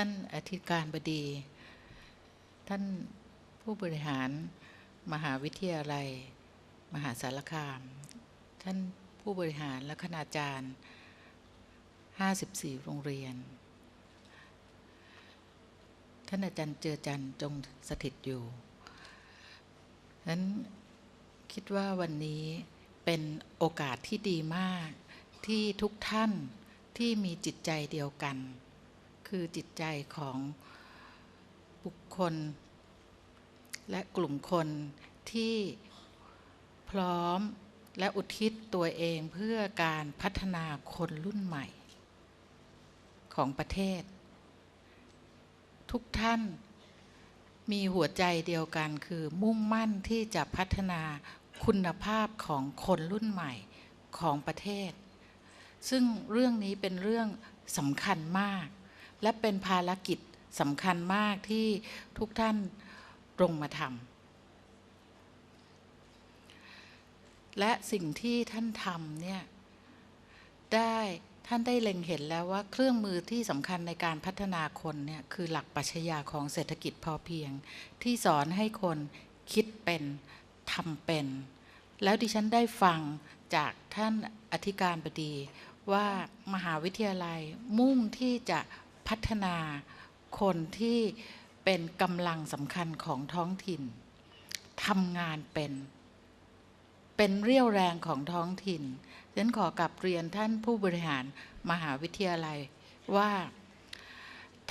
ท่านอธิการบดี ท่านผู้บริหารมหาวิทยาลัย มหาสารคาม ท่านผู้บริหารและคณาจารย์ 54 โรงเรียน ท่านอาจารย์เจอจันจงสถิตอยู่ฉะนั้นคิดว่าวันนี้เป็นโอกาสที่ดีมากที่ทุกท่านที่มีจิตใจเดียวกัน คือจิตใจของบุคคล และกลุ่มคนที่พร้อมและอุทิศตัวเองเพื่อการพัฒนาคนรุ่นใหม่ ของประเทศ ทุกท่านมีหัวใจเดียวกันคือมุ่งมั่นที่จะพัฒนาคุณภาพของคนรุ่นใหม่ของประเทศ ซึ่งเรื่องนี้เป็นเรื่องสำคัญมาก และเป็นภารกิจสำคัญมากที่ทุกท่านลงมาทำและสิ่งที่ท่านทำเนี่ยได้ท่านได้เล็งเห็นแล้วว่าเครื่องมือที่สำคัญในการพัฒนาคนเนี่ยคือหลักปรัชญาของเศรษฐกิจพอเพียง ที่สอนให้คนคิดเป็นทำเป็น แล้วดิฉันได้ฟังจากท่านอธิการบดีว่ามหาวิทยาลัยมุ่งที่จะ พัฒนาคนที่เป็นกำลังสำคัญของท้องถิ่นทำงานเป็น เป็นเรี่ยวแรงของท้องถิ่นฉันขอกลับเรียนท่านผู้บริหารมหาวิทยาลัยว่า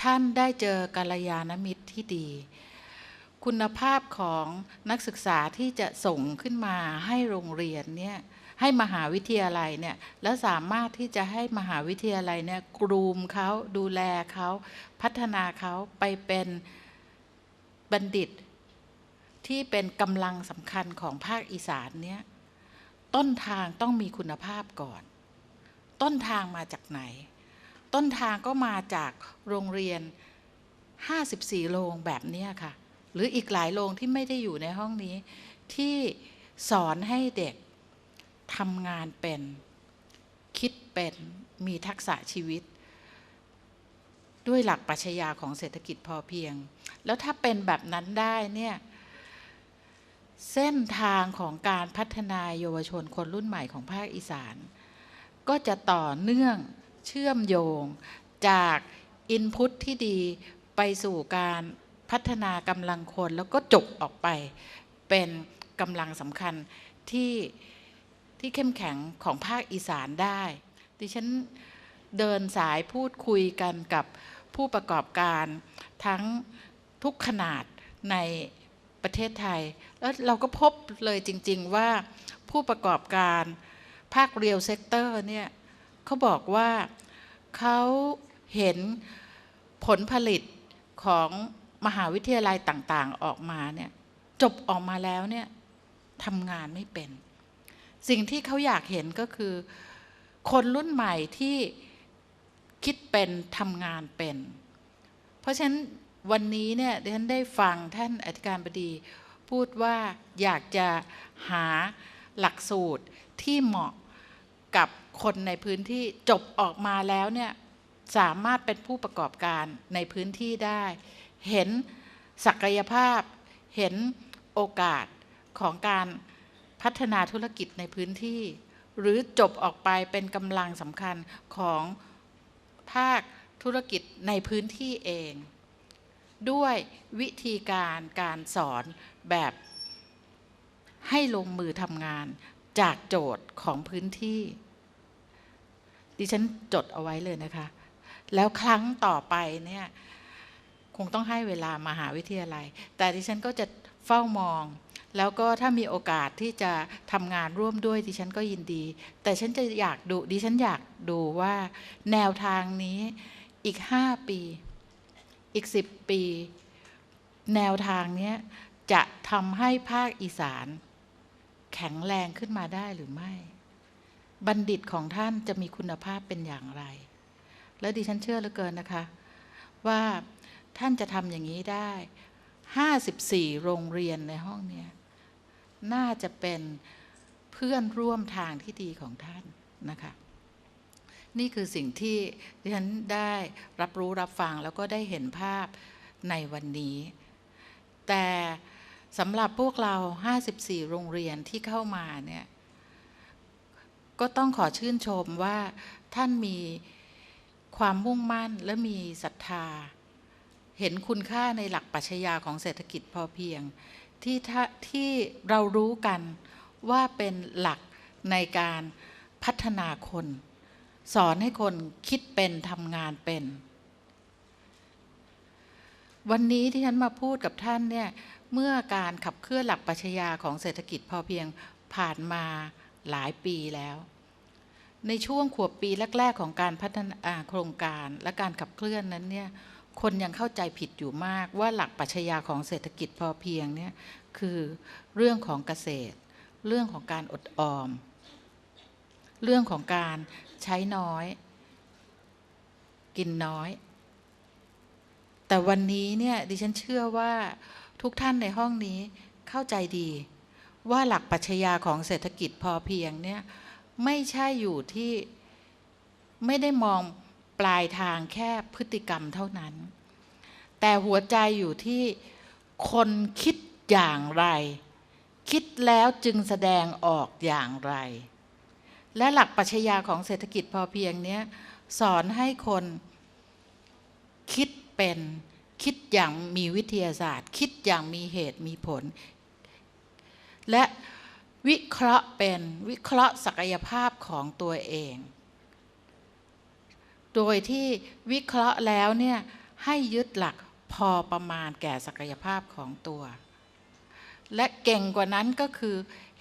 ท่านได้เจอกัลยาณมิตรที่ดี คุณภาพของนักศึกษาที่จะส่งขึ้นมาให้โรงเรียนเนี่ย ให้มหาวิทยาลัยเนี่ยแล้วสามารถที่จะให้มหาวิทยาลัยเนี่ยกรูมเขาดูแลเขาพัฒนาเขาไปเป็นบัณฑิต ที่เป็นกำลังสำคัญของภาคอีสานเนี่ยต้นทางต้องมีคุณภาพก่อน ต้นทางมาจากไหน ต้นทางก็มาจากโรงเรียน 54 โรงแบบนี้ค่ะ หรืออีกหลายโรงที่ไม่ได้อยู่ในห้องนี้ที่สอนให้เด็ก ทำงานเป็น คิดเป็น มีทักษะชีวิต ด้วยหลักปรัชญาของเศรษฐกิจพอเพียง แล้วถ้าเป็นแบบนั้นได้เนี่ยเส้นทางของการพัฒนาเยาวชนคนรุ่นใหม่ของภาคอีสาน ก็จะต่อเนื่องเชื่อมโยงจากอินพุตที่ดีไปสู่การพัฒนากำลังคนแล้วก็จบออกไปเป็นกำลังสำคัญที่ ที่เข้มแข็งของภาคอีสานได้ ดิฉันเดินสายพูดคุยกันกับผู้ประกอบการทั้งทุกขนาดในประเทศไทย แล้วเราก็พบเลยจริง ๆว่าผู้ประกอบการภาคเรียลเซกเตอร์เนี่ยเขาบอกว่าเขาเห็นผลผลิตของมหาวิทยาลัยต่างๆออกมาเนี่ยจบออกมาแล้วเนี่ยทำงานไม่เป็น สิ่งที่เขาอยากเห็นก็คือ คนรุ่นใหม่ที่คิดเป็นทำงานเป็น เพราะฉะนั้นวันนี้เนี่ยดิฉันได้ฟังท่านอธิการบดี พูดว่าอยากจะหาหลักสูตรที่เหมาะกับคนในพื้นที่จบออกมาแล้วเนี่ยสามารถเป็นผู้ประกอบการในพื้นที่ได้ เห็นศักยภาพ เห็นโอกาสของการ พัฒนาธุรกิจในพื้นที่ หรือจบออกไปเป็นกำลังสำคัญของภาคธุรกิจในพื้นที่เอง ด้วยวิธีการการสอนแบบให้ลงมือทำงานจากโจทย์ของพื้นที่ ดิฉันจดเอาไว้เลยนะคะ แล้วครั้งต่อไปเนี่ยคงต้องให้เวลามหาวิทยาลัย แต่ดิฉันก็จะเฝ้ามอง แล้วก็ถ้ามีโอกาสที่จะทำงานร่วมด้วยดิฉันก็ยินดี แต่ฉันจะอยากดูดิฉันอยากดูว่าแนวทางนี้อีกห้าปี อีกสิบปี แนวทางนี้จะทำให้ภาคอีสาน แข็งแรงขึ้นมาได้หรือไม่ บัณฑิตของท่านจะมีคุณภาพเป็นอย่างไร แล้วดิฉันเชื่อเหลือเกินนะคะ ว่าท่านจะทำอย่างนี้ได้ 54 โรงเรียนในห้องเนี้ย น่าจะเป็นเพื่อนร่วมทางที่ดีของท่านนะคะ นี่คือสิ่งที่ดิฉันได้รับรู้รับฟังแล้วก็ได้เห็นภาพในวันนี้ แต่สำหรับพวกเรา 54 โรงเรียนที่เข้ามาเนี่ย ก็ต้องขอชื่นชมว่าท่านมีความมุ่งมั่นและมีศรัทธา เห็นคุณค่าในหลักปรัชญาของเศรษฐกิจพอเพียง ที่ที่เรารู้กันว่าเป็นหลักในการพัฒนาคน สอนให้คนคิดเป็นทำงานเป็น วันนี้ที่ฉันมาพูดกับท่านเนี่ยเมื่อการขับเคลื่อนหลักปรัชญาของเศรษฐกิจพอเพียงผ่านมาหลายปีแล้ว ในช่วงขวบปีแรก ๆ ของการพัฒนาโครงการและการขับเคลื่อนนั้นเนี่ย คนยังเข้าใจผิดอยู่มากว่าหลักปัชญาของเศรษฐกิจพอเพียงเนี่ยคือเรื่องของเกษตร เรื่องของการอดออม เรื่องของการใช้น้อย กินน้อย แต่วันนี้เนี่ยดิฉันเชื่อว่าทุกท่านในห้องนี้เข้าใจดีว่าหลักปัชญาของเศรษฐกิจพอเพียงเนี่ยไม่ใช่อยู่ที่ไม่ได้มอง ปลายทางแค่พฤติกรรมเท่านั้น แต่หัวใจอยู่ที่คนคิดอย่างไร คิดแล้วจึงแสดงออกอย่างไร และหลักปรัชญาของเศรษฐกิจพอเพียงเนี้ยสอนให้คนคิดเป็นคิดอย่างมีวิทยาศาสตร์ คิดอย่างมีเหตุมีผล และวิเคราะห์เป็นวิเคราะห์ศักยภาพของตัวเอง โดยที่วิเคราะห์แล้วเนี่ยให้ยึดหลักพอประมาณแก่ศักยภาพของตัว และเก่งกว่านั้นก็คือ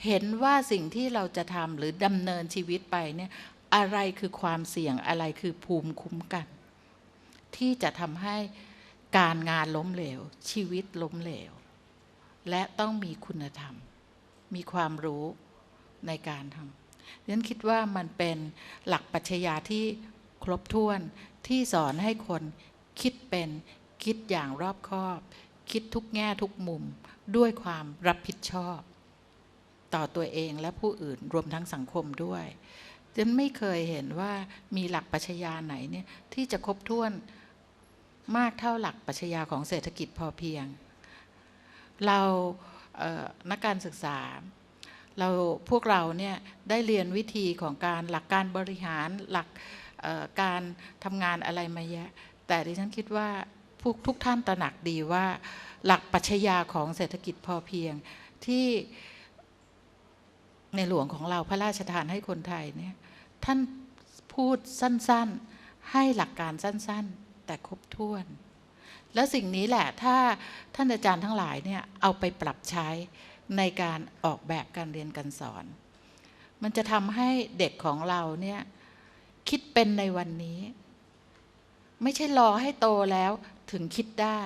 เห็นว่าสิ่งที่เราจะทำหรือดำเนินชีวิตไปเนี่ยอะไรคือความเสี่ยงอะไรคือภูมิคุ้มกัน ที่จะทำให้การงานล้มเหลว ชีวิตล้มเหลว และต้องมีคุณธรรม มีความรู้ในการทำดังนั้นคิดว่ามันเป็นหลักปัชญาที่ ครบถ้วนที่สอนให้คนคิดเป็นคิดอย่างรอบคอบ คิดทุกแง่ทุกมุมด้วยความรับผิดชอบ ต่อตัวเองและผู้อื่นรวมทั้งสังคมด้วยฉันไม่เคยเห็นว่ามีหลักปัชญาไหนเนี่ยที่จะครบถ้วนมากเท่าหลักปัชญาของเศรษฐกิจพอเพียง เราเนักการศึกษา เราพวกเราเนี่ยได้เรียนวิธีของการหลักการบริหารหลัก การทำงานอะไรมาเยอะแต่ดิฉันคิดว่าพวกทุกท่านตระหนักดีว่า หลักปัชญาของเศรษฐกิจพอเพียงที่ในหลวงของเราพระราชทานให้คนไทยเนี่ยท่านพูดสั้นๆ ให้หลักการสั้นๆ แต่ครบถ้วน แล้วสิ่งนี้แหละถ้าท่านอาจารย์ทั้งหลายเนี่ยเอาไปปรับใช้ในการออกแบบการเรียนการสอน มันจะทำให้เด็กของเราเนี่ย คิดเป็นในวันนี้ ไม่ใช่รอให้โตแล้วถึงคิดได้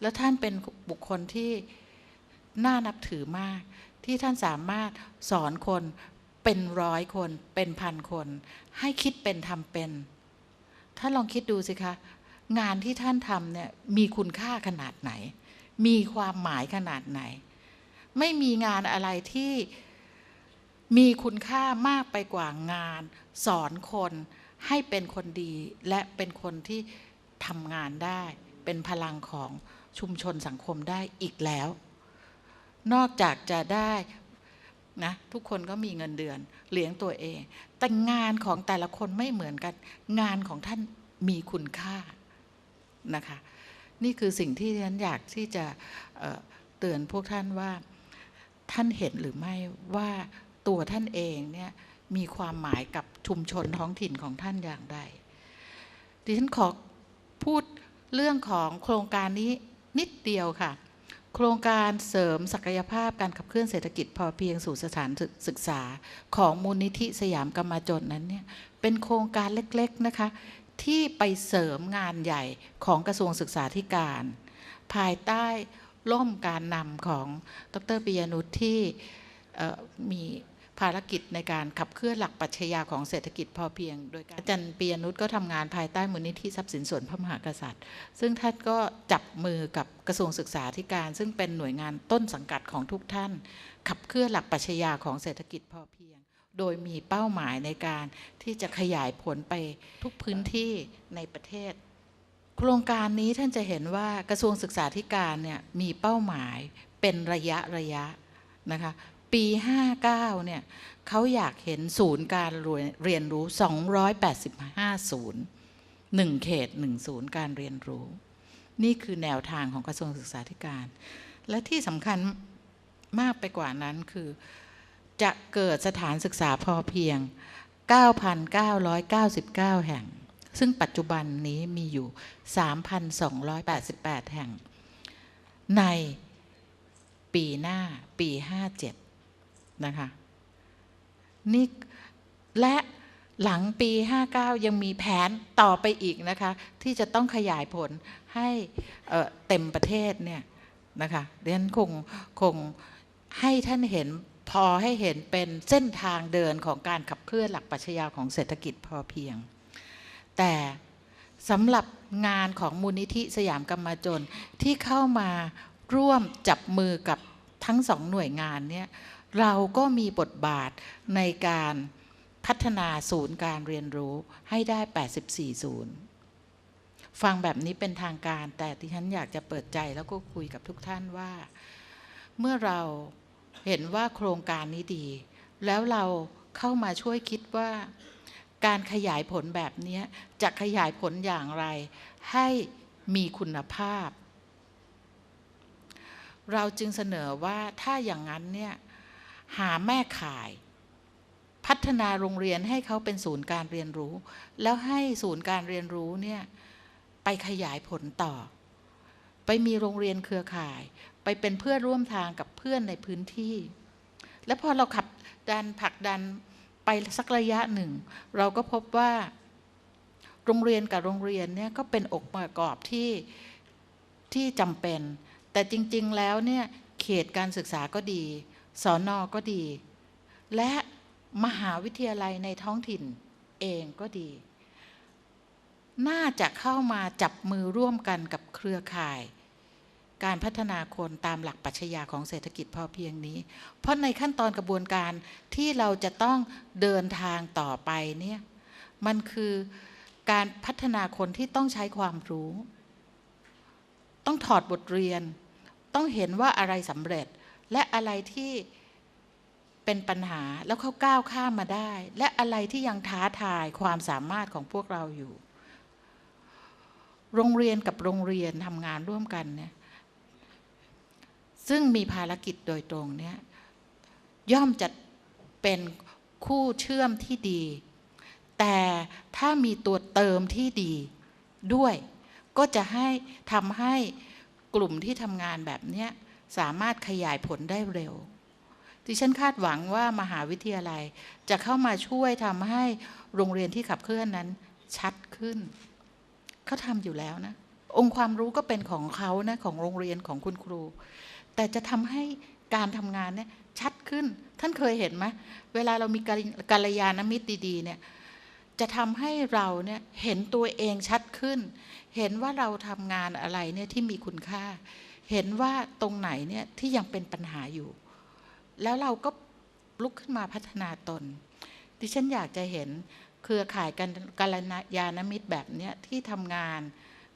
แล้วท่านเป็นบุคคลที่น่านับถือมาก ที่ท่านสามารถสอนคนเป็นร้อยคน เป็นพันคน ให้คิดเป็นทำเป็นท่านลองคิดดูสิคะ งานที่ท่านทำเนี่ยมีคุณค่าขนาดไหน มีความหมายขนาดไหน ไม่มีงานอะไรที่ มีคุณค่ามากไปกว่างาน สอนคนให้เป็นคนดีและเป็นคนที่ทำงานได้ เป็นพลังของชุมชนสังคมได้อีกแล้ว นอกจากจะได้นะทุกคนก็มีเงินเดือนเลี้ยงตัวเอง แต่งานของแต่ละคนไม่เหมือนกัน งานของท่านมีคุณค่านะคะ นี่คือสิ่งที่ฉันอยากที่จะเเตือนพวกท่านว่าท่านเห็นหรือไม่ว่า ตัวท่านเองเนี่ยมีความหมายกับชุมชนท้องถิ่นของท่านอย่างไรดิฉันขอพูดเรื่องของโครงการนี้นิดเดียวค่ะ โครงการเสริมศักยภาพการขับเคลื่อนเศรษฐกิจพอเพียงสู่สถานศึกษาของมูลนิธิสยามกรรมาจนนั้นเนี่ยเป็นโครงการเล็กๆนะคะที่ไปเสริมงานใหญ่ของกระทรวงศึกษาธิการ ภายใต้ร่มการนำของดรปิยนุชที่มี ภารกิจในการขับเคลื่อนหลักปรัชญาของเศรษฐกิจพอเพียง โดยอาจารย์ปิยนุชก็ทำงานภายใต้มูลนิธิทรัพย์สินส่วนพระมหากษัตริย์ ซึ่งท่านก็จับมือกับกระทรวงศึกษาธิการ ซึ่งเป็นหน่วยงานต้นสังกัดของทุกท่าน ขับเคลื่อนหลักปรัชญาของเศรษฐกิจพอเพียง โดยมีเป้าหมายในการที่จะขยายผลไปทุกพื้นที่ในประเทศโครงการนี้ท่านจะเห็นว่ากระทรวงศึกษาธิการเนี่ยมีเป้าหมายเป็นระยะระยะนะคะ ปี 59 เนี่ยเขาอยากเห็นศูนย์การเรียนรู้ 285 ศูนย์หนึ่งเขตหนึ่งศูนย์การเรียนรู้ นี่คือแนวทางของกระทรวงศึกษาธิการ และที่สำคัญมากไปกว่านั้นคือ จะเกิดสถานศึกษาพอเพียง 9,999 แห่ง ซึ่งปัจจุบันนี้มีอยู่ 3,288 แห่ง ในปีหน้าปี 57 นะคะนี่และหลังปี 59 ยังมีแผนต่อไปอีกนะคะ ที่จะต้องขยายผลให้เต็มประเทศเนี่ยนะคะเรียนคงคงให้ท่านเห็นพอให้เห็นเป็นเส้นทางเดินของการขับเคลื่อนหลักปรัชญาของเศรษฐกิจพอเพียง แต่สำหรับงานของมูลนิธิสยามกรรมจนที่เข้ามาร่วมจับมือกับทั้งสองหน่วยงานเนี่ย เราก็มีบทบาทในการพัฒนาศูนย์การเรียนรู้ให้ได้ 84 ศูนย์ ฟังแบบนี้เป็นทางการ แต่ที่ฉันอยากจะเปิดใจแล้วก็คุยกับทุกท่านว่า เมื่อเราเห็นว่าโครงการนี้ดี แล้วเราเข้ามาช่วยคิดว่า การขยายผลแบบนี้จะขยายผลอย่างไร ให้มีคุณภาพ เราจึงเสนอว่าถ้าอย่างนั้นเนี่ย หาแม่ข่าย พัฒนาโรงเรียนให้เขาเป็นศูนย์การเรียนรู้ แล้วให้ศูนย์การเรียนรู้เนี่ยไปขยายผลต่อ ไปมีโรงเรียนเครือข่าย ไปเป็นเพื่อนร่วมทางกับเพื่อนในพื้นที่ และพอเราขับดันผลักดันไปสักระยะหนึ่ง เราก็พบว่า โรงเรียนกับโรงเรียนเนี่ยก็เป็นองค์ประกอบที่ที่จำเป็น แต่จริง ๆ แล้วเนี่ยเขตการศึกษาก็ดี สอนอก็ดี และมหาวิทยาลัยในท้องถิ่นเองก็ดี น่าจะเข้ามาจับมือร่วมกันกับเครือข่าย การพัฒนาคนตามหลักปรัชญาของเศรษฐกิจพอเพียงนี้ เพราะในขั้นตอนกระบวนการที่เราจะต้องเดินทางต่อไปเนี่ยมันคือการพัฒนาคนที่ต้องใช้ความรู้ ต้องถอดบทเรียน ต้องเห็นว่าอะไรสำเร็จ และอะไรที่เป็นปัญหาแล้วเขาก้าวข้ามมาได้ และอะไรที่ยังท้าทายความสามารถของพวกเราอยู่ โรงเรียนกับโรงเรียนทำงานร่วมกันเนี่ยซึ่งมีภารกิจโดยตรงเนี่ยย่อมจะเป็นคู่เชื่อมที่ดี แต่ถ้ามีตัวเติมที่ดีด้วย ก็จะให้ทำให้กลุ่มที่ทำงานแบบเนี้ย สามารถขยายผลได้เร็วดิฉันคาดหวังว่ามหาวิทยาลัยจะเข้ามาช่วยทำให้โรงเรียนที่ขับเคลื่อนนั้นชัดขึ้น เขาทำอยู่แล้วนะ องค์ความรู้ก็เป็นของเขานะของโรงเรียนของคุณครู แต่จะทำให้การทำงานเนี่ยชัดขึ้น ท่านเคยเห็นไหมเวลาเรามีการกัลยาณมิตรดีๆเนี่ยจะทำให้เราเนี่ยเห็นตัวเองชัดขึ้น เห็นว่าเราทำงานอะไรเนี่ยที่มีคุณค่า เห็นว่าตรงไหนเนี่ยที่ยังเป็นปัญหาอยู่ แล้วเราก็ลุกขึ้นมาพัฒนาตน ดิฉันอยากจะเห็นเครือข่ายกันกัลยาณมิตรแบบเนี้ยที่ทำงาน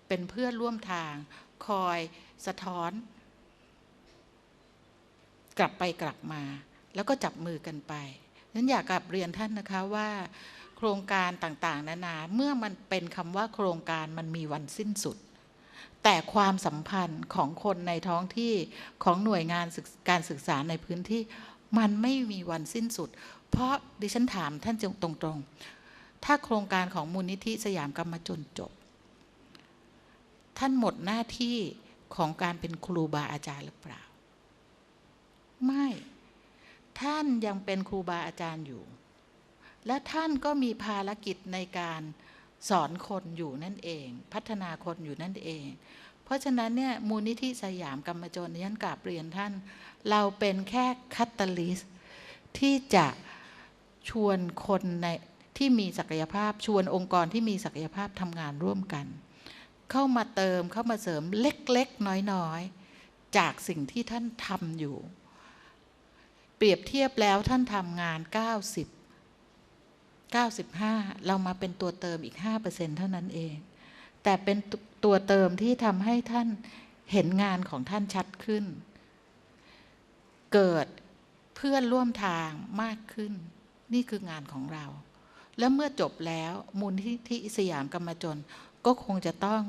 เป็นเพื่อนร่วมทาง คอยสะท้อน กลับไปกลับมา แล้วก็จับมือกันไปนั้นอยากกลับเรียนท่านนะคะว่า โครงการต่างๆ นานาเมื่อมันเป็นคำว่าโครงการมันมีวันสิ้นสุด แต่ความสัมพันธ์ของคนในท้องที่ของหน่วยงานกการศึกษาในพื้นที่ มันไม่มีวันสิ้นสุด เพราะดิฉันถามท่านตรงๆ ถ้าโครงการของมูลนิธิสยามกรรมจนจบ ท่านหมดหน้าที่ของการเป็นครูบาอาจารย์หรือเปล่า ไม่ ท่านยังเป็นครูบาอาจารย์อยู่ และท่านก็มีภารกิจในการ สอนคนอยู่นั่นเอง พัฒนาคนอยู่นั่นเอง เพราะฉะนั้นเนี่ยมูลนิธิสยามกรรมจนยันกราบเรียนท่าน เราเป็นแค่คัตตลิสที่จะชวนคนในที่มีศักยภาพชวนองค์กรที่มีศักยภาพทำงานร่วมกัน เข้ามาเติมเข้ามาเสริมเล็กๆ น้อยๆ จากสิ่งที่ท่านทำอยู่ เปรียบเทียบแล้วท่านทำงาน 90 95 เรามาเป็นตัวเติมอีก 5%เท่านั้นเอง แต่เป็นตัวเติมที่ทำให้ท่านเห็นงานของท่านชัดขึ้น เกิดเพื่อนร่วมทางมากขึ้น นี่คืองานของเรา แล้วเมื่อจบแล้วมูลที่ที่สยามกรรมจนก็คงจะต้อง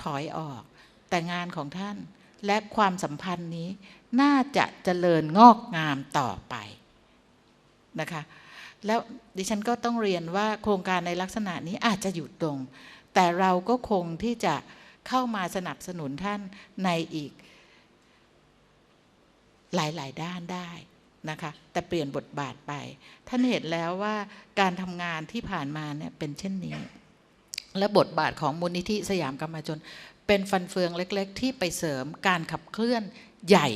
ถอยออก แต่งานของท่านและความสัมพันธ์นี้น่าจะเจริญงอกงามต่อไปนะคะ แล้วดิฉันก็ต้องเรียนว่าโครงการในลักษณะนี้อาจจะหยุดลงแต่เราก็คงที่จะเข้ามาสนับสนุนท่านในอีกหลาย ๆ ด้านได้นะคะ แต่เปลี่ยนบทบาทไป ท่านเห็นแล้วว่าการทำงานที่ผ่านมาเนี่ยเป็นเช่นนี้ และบทบาทของมูลนิธิสยามกรรมจนเป็นฟันเฟืองเล็ก ๆ ที่ไปเสริมการขับเคลื่อนใหญ่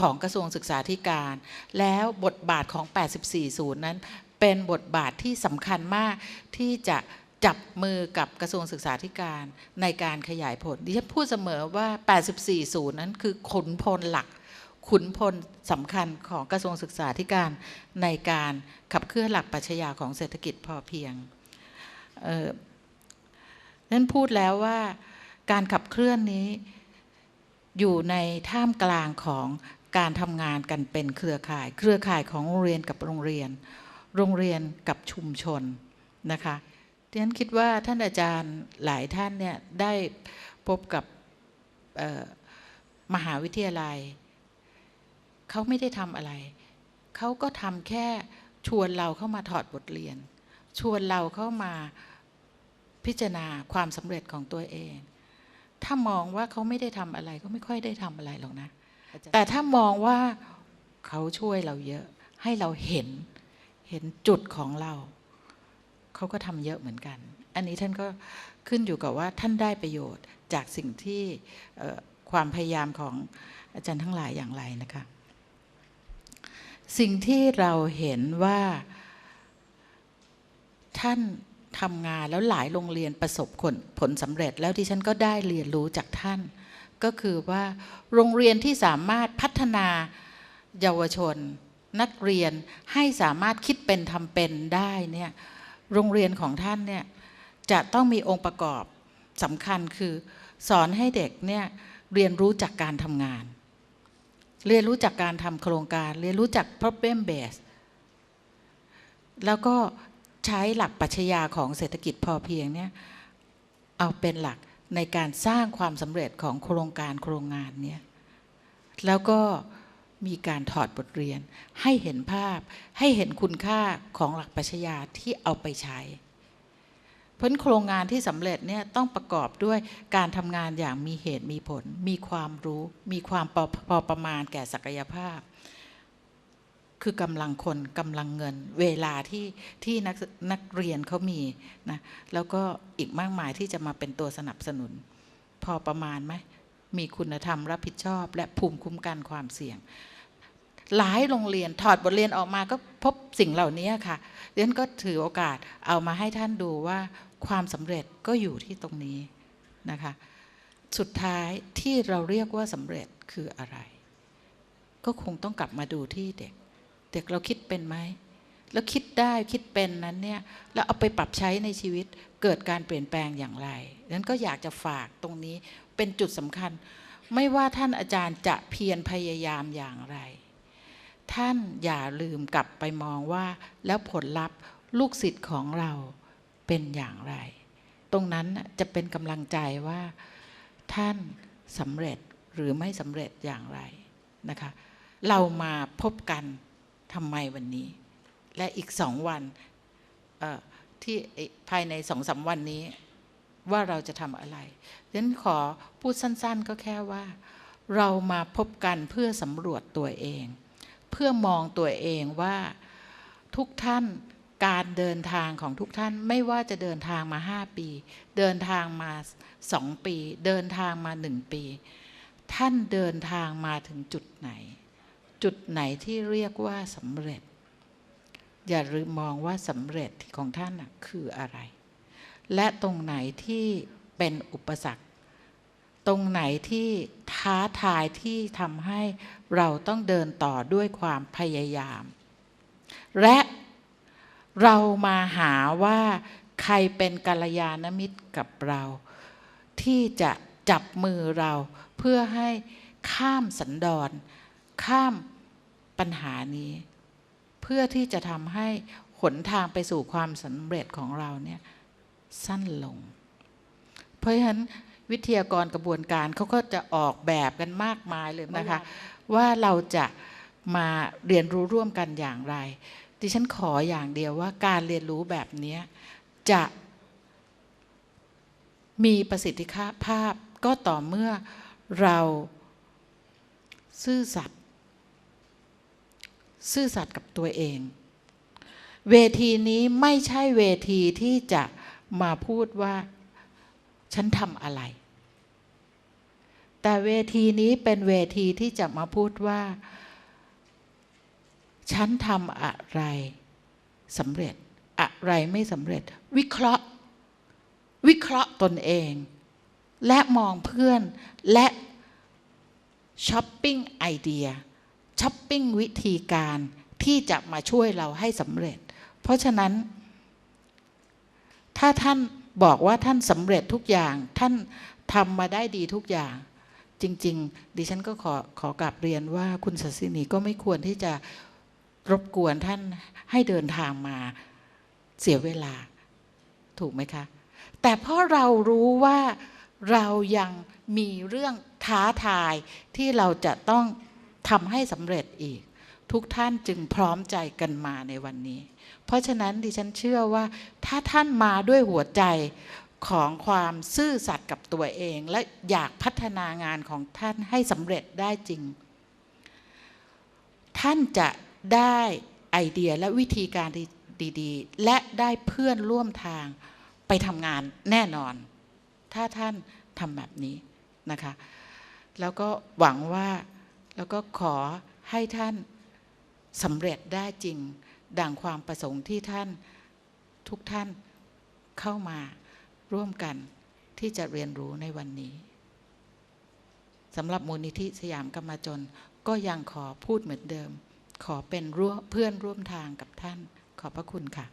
ของกระทรวงศึกษาธิการ แล้วบทบาทของ 84ศูนย์นั้น เป็นบทบาทที่สำคัญมากที่จะจับมือกับกระทรวงศึกษาธิการในการขยายผลดิฉันพูดเสมอว่า 84 ศูนย์นั้นคือขุนพลหลัก ขุนพลสำคัญของกระทรวงศึกษาธิการในการขับเคลื่อนหลักปรัชญาของเศรษฐกิจพอเพียงนั้นพูดแล้วว่าการขับเคลื่อนนี้อยู่ในท่ามกลางของการทำงานกันเป็นเครือข่าย เครือข่ายของโรงเรียนกับโรงเรียน โรงเรียนกับชุมชนนะคะดิฉันคิดว่าท่านอาจารย์หลายท่านเนี่ยได้พบกับเอ่อมหาวิทยาลัย เขาไม่ได้ทำอะไร เขาก็ทำแค่ชวนเราเข้ามาถอดบทเรียน ชวนเราเข้ามาพิจารณาความสำเร็จของตัวเอง ถ้ามองว่าเขาไม่ได้ทำอะไรก็ไม่ค่อยได้ทำอะไรหรอกนะ แต่ถ้ามองว่าเขาช่วยเราเยอะให้เราเห็น เห็นจุดของเรา เขาก็ทำเยอะเหมือนกัน อันนี้ท่านก็ขึ้นอยู่กับว่าท่านได้ประโยชน์จากสิ่งที่ความพยายามของอาจารย์ทั้งหลายอย่างไรนะคะ สิ่งที่เราเห็นว่าท่านทำงานแล้วหลายโรงเรียนประสบผลผลสำเร็จแล้วที่ฉันก็ได้เรียนรู้จากท่าน ก็คือว่าโรงเรียนที่สามารถพัฒนาเยาวชน นักเรียนให้สามารถคิดเป็นทำเป็นได้เนี่ยโรงเรียนของท่านเนี่ยจะต้องมีองค์ประกอบสำคัญคือสอนให้เด็กเนี่ยเรียนรู้จากการทำงาน เรียนรู้จากการทำโครงการ เรียนรู้จาก problem base แล้วก็ใช้หลักปัชญาของเศรษฐกิจพอเพียงเนี่ยเอาเป็นหลักในการสร้างความสำเร็จของโครงการโครงงานเนี่ยแล้วก็ มีการถอดบทเรียน ให้เห็นภาพ ให้เห็นคุณค่าของหลักปัชญาที่เอาไปใช้เพราะโครงงานที่สำเร็จเนี่ยต้องประกอบด้วยการทำงานอย่างมีเหตุมีผล มีความรู้ มีความพอพอประมาณแก่ศักยภาพ คือกำลังคนกำลังเงิน เวลาที่ที่นักนักเรียนเขามีนะแล้วก็อีกมากมายที่จะมาเป็นตัวสนับสนุน พอประมาณไหม มีคุณธรรมรับผิดชอบ และภูมิคุ้มกันความเสี่ยง หลายโรงเรียนถอดบทเรียนออกมาก็พบสิ่งเหล่านี้ค่ะเรียนก็ถือโอกาสเอามาให้ท่านดูว่าความสำเร็จก็อยู่ที่ตรงนี้นะคะ สุดท้ายที่เราเรียกว่าสำเร็จคืออะไร ก็คงต้องกลับมาดูที่เด็ก เด็กเราคิดเป็นไหมแล้วคิดได้คิดเป็นนั้นเนี่ยแล้วเอาไปปรับใช้ในชีวิตเกิดการเปลี่ยนแปลงอย่างไรนั้นก็อยากจะฝากตรงนี้ เป็นจุดสำคัญ ไม่ว่าท่านอาจารย์จะเพียรพยายามอย่างไร ท่านอย่าลืมกลับไปมองว่า แล้วผลลัพธ์ลูกศิษย์ของเราเป็นอย่างไร ตรงนั้นจะเป็นกำลังใจว่า ท่านสำเร็จหรือไม่สำเร็จอย่างไรนะคะ เรามาพบกันทำไมวันนี้ และอีกสองวันที่ภายในสองสามวันนี้ ว่าเราจะทำอะไรดังนั้นขอพูดสั้นๆก็แค่ว่า เรามาพบกันเพื่อสำรวจตัวเอง เพื่อมองตัวเองว่าทุกท่านการเดินทางของทุกท่านไม่ว่าจะเดินทางมาห้าปี เดินทางมาสองปี เดินทางมาหนึ่งปี ท่านเดินทางมาถึงจุดไหน จุดไหนที่เรียกว่าสำเร็จ อย่าลืมมองว่าสำเร็จของท่านคืออะไร และตรงไหนที่เป็นอุปสรรค ตรงไหนที่ท้าทายที่ทำให้เราต้องเดินต่อด้วยความพยายาม และเรามาหาว่าใครเป็นกัลยาณมิตรกับเรา ที่จะจับมือเราเพื่อให้ข้ามสันดอนข้ามปัญหานี้ เพื่อที่จะทำให้หนทางไปสู่ความสำเร็จของเราเนี่ย สั้นลง เพราะฉะนั้นวิทยากรกระบวนการเขาก็จะออกแบบกันมากมายเลยนะคะ ว่าเราจะมาเรียนรู้ร่วมกันอย่างไร ดิฉันขออย่างเดียวว่าการเรียนรู้แบบเนี้ยจะมีประสิทธิภาพก็ต่อเมื่อเราซื่อสัตย์ซื่อสัตย์กับตัวเอง เวทีนี้ไม่ใช่เวทีที่จะ มาพูดว่าฉันทำอะไร แต่เวทีนี้เป็นเวทีที่จะมาพูดว่า ฉันทำอะไรสำเร็จ อะไรไม่สำเร็จ วิเคราะห์ วิเคราะห์ตนเอง และมองเพื่อนและช้อปปิ้งไอเดียช้อปปิ้งวิธีการที่จะมาช่วยเราให้สำเร็จ เพราะฉะนั้น ถ้าท่านบอกว่าท่านสำเร็จทุกอย่าง ท่านทำมาได้ดีทุกอย่าง จริง ๆ ดิฉันก็ขอขอกลับเรียนว่าคุณศศินีก็ไม่ควรที่จะรบกวนท่านให้เดินทางมาเสียเวลา ถูกไหมคะ แต่เพราะเรารู้ว่าเรายังมีเรื่องท้าทายที่เราจะต้องทำให้สำเร็จอีก ทุกท่านจึงพร้อมใจกันมาในวันนี้ เพราะฉะนั้นดิฉันเชื่อว่าถ้าท่านมาด้วยหัวใจของความซื่อสัตย์กับตัวเอง และอยากพัฒนางานของท่านให้สำเร็จได้จริง ท่านจะได้ไอเดียและวิธีการดีๆ และได้เพื่อนร่วมทางไปทำงานแน่นอน ถ้าท่านทำแบบนี้นะคะ แล้วก็หวังว่าแล้วก็ขอให้ท่านสำเร็จได้จริง ดังความประสงค์ที่ท่านทุกท่านเข้ามาร่วมกันที่จะเรียนรู้ในวันนี้สำหรับมูลนิธิสยามกรรมจนก็ยังขอพูดเหมือนเดิม ขอเป็นเพื่อนร่วมทางกับท่าน ขอบพระคุณค่ะ